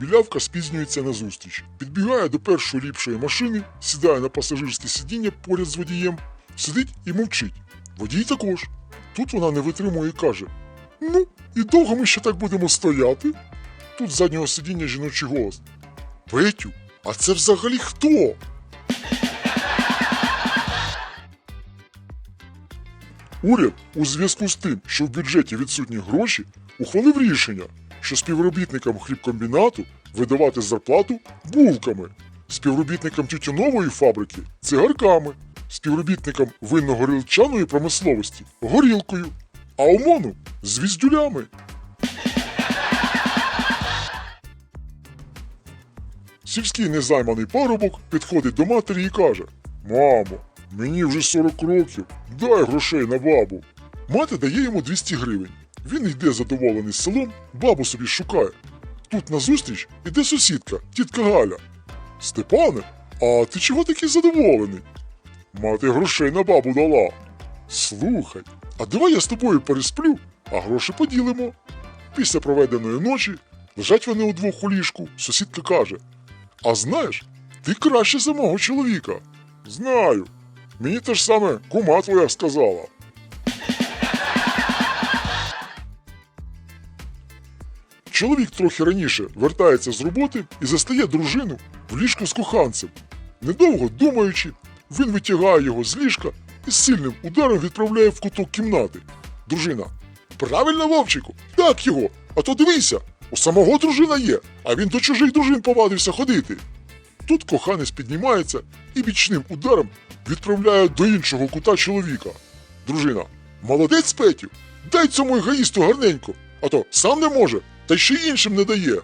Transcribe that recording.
Білявка спізнюється на зустріч, підбігає до першої ліпшої машини, сідає на пасажирське сидіння поряд з водієм, сидить і мовчить. Водій також. Тут вона не витримує і каже: Ну, і довго ми ще так будемо стояти? Тут з заднього сидіння жіночий голос. Петю, а це взагалі хто? Уряд у зв'язку з тим, що в бюджеті відсутні гроші, ухвалив рішення, що співробітникам хлібкомбінату видавати зарплату булками, співробітникам тютюнової фабрики цигарками, співробітникам винно-горілчаної промисловості горілкою, а ОМОНу звіздюлями. Сільський незайманий парубок підходить до матері і каже: Мамо, мені вже 40 років, дай грошей на бабу. Мати дає йому 200 гривень. Він йде задоволений селом, бабу собі шукає. Тут назустріч іде сусідка, тітка Галя. Степане, а ти чого такий задоволений? Мати грошей на бабу дала. Слухай, а давай я з тобою пересплю, а гроші поділимо. Після проведеної ночі лежать вони удвох у ліжку. Сусідка каже: А знаєш, ти краще за мого чоловіка. Знаю. Мені те ж саме кума твоя сказала. Чоловік трохи раніше вертається з роботи і застає дружину в ліжку з коханцем. Недовго думаючи, він витягає його з ліжка і з сильним ударом відправляє в куток кімнати. Дружина. Правильно, Вовчику, так його. А то дивися, у самого дружина є, а він до чужих дружин повадився ходити. Тут коханець піднімається і бічним ударом відправляє до іншого кута чоловіка. Дружина. Молодець Петю, дай цьому егоїсту гарненько, а то сам не може, та ще й іншим не дає.